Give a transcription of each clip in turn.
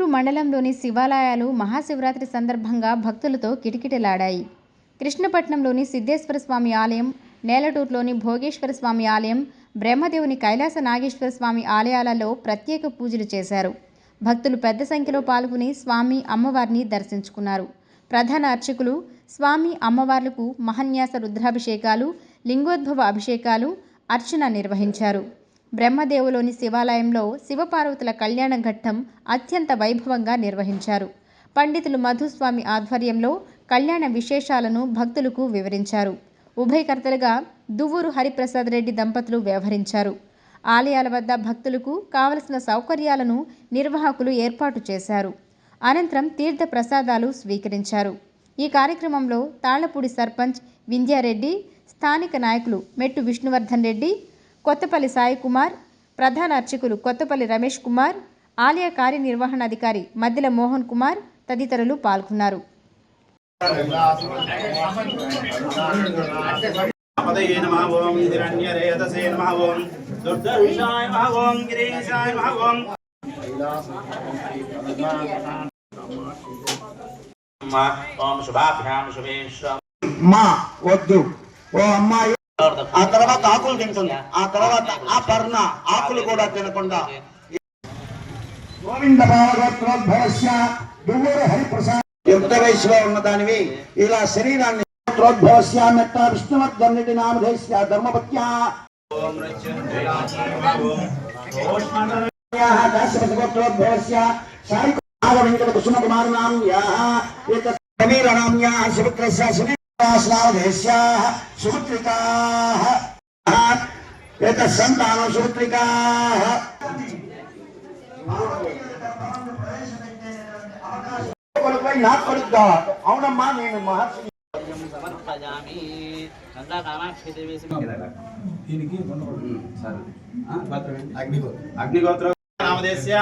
మండలంలోని శివాలయాలు మహాశివరాత్రి సందర్భంగా భక్తులతో కిటకిటలాడాయి. కృష్ణపట్నంలోని సిద్ధేశ్వర స్వామి ఆలయం నేలటూరులోని భోగేశ్వర స్వామి ఆలయం బ్రహ్మదేవుని కైలాస నాగేశ్వర స్వామి ఆలయాలలో ప్రత్యేక పూజలు చేశారు. భక్తులు పెద్ద సంఖ్యలో పాల్గొని స్వామి అమ్మవారిని దర్శించుకున్నారు. ప్రధాన అర్చకులు స్వామి అమ్మవార్లకు మహన్యాస రుద్రాభిషేకాలు లింగోద్భవ అభిషేకాలు అర్చన నిర్వహించారు. బ్రహ్మదేవులోని శివాలయంలో శివపార్వతుల కళ్యాణ ఘట్టం అత్యంత వైభవంగా నిర్వహించారు. పండితులు మధుస్వామి ఆధ్వర్యంలో కళ్యాణ విశేషాలను భక్తులకు వివరించారు. ఉభయకర్తలుగా దువ్వూరు హరిప్రసాద్ రెడ్డి దంపతులు వ్యవహరించారు. ఆలయాల వద్ద భక్తులకు కావలసిన సౌకర్యాలను నిర్వాహకులు ఏర్పాటు చేశారు. అనంతరం తీర్థ ప్రసాదాలు స్వీకరించారు. ఈ కార్యక్రమంలో తాళ్ళపూడి సర్పంచ్ వింధ్యారెడ్డి స్థానిక నాయకులు మెట్టు విష్ణువర్ధన్ రెడ్డి కొత్తపల్లి సాయి కుమార్ ప్రధాన అర్చకులు కొత్తపల్లి రమేష్ కుమార్ ఆలయ కార్యనిర్వహణాధికారి మద్దెల మోహన్ కుమార్ తదితరులు పాల్గొన్నారు. మా వద్దు. ఓ అమ్మాయి ఆ తర్వాత ఆకులు తింటుంది. ఆ తర్వాత ఆ పర్ణ ఆకులు కూడా తినకుండా. గోవింద భాగవత్రోద్భవస్య దువ్వూరు హరిప్రసాద్. యుక్త వయసులో ఉన్న దానివి ఇలా శరీరాన్ని త్రోద్భవస్య మెట్ట విష్ణువర్ధన్ రెడ్డి నామధేస్య ధర్మపత్యా. ఓం మృత్యుంజయాయ దాశపతిగోత్రోద్భవస్య సాయి నాగ వెంకట కుసుమ కుమార్ నామ్యాః ఏతత్ సమీర నామ్యాః సుమిత్రస్య సుమిత్రాస్నామధేస్యాః సుమిత్రికాః ఏతత్ సంతానం సుమిత్రికాః కొడుకుపై నా కొడుకుగా అవునమ్మా నేను మహర్షి సమర్పయామి నందా కామాక్షి దేవి అగ్నిగోత్ర నామదేశ్య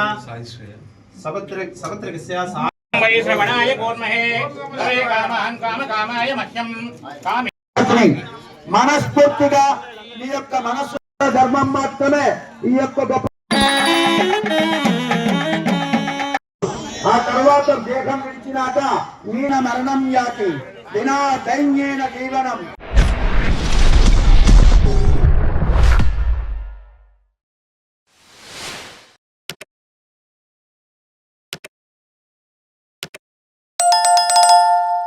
సపత్ర సపత్రికస్య సా వై శ్రవణాయ కూర్మహే. హరే కామాన్ కామ కామాయ మహ్యం కామి మనస్ఫూర్తిగా మీ యొక్క మనస్సు ధర్మం మాత్రమే ఈ యొక్క గొప్ప ఆ తర్వాత దేహం విడిచినాక మీన మరణం యాతి. వినా దైన్యేన జీవనం.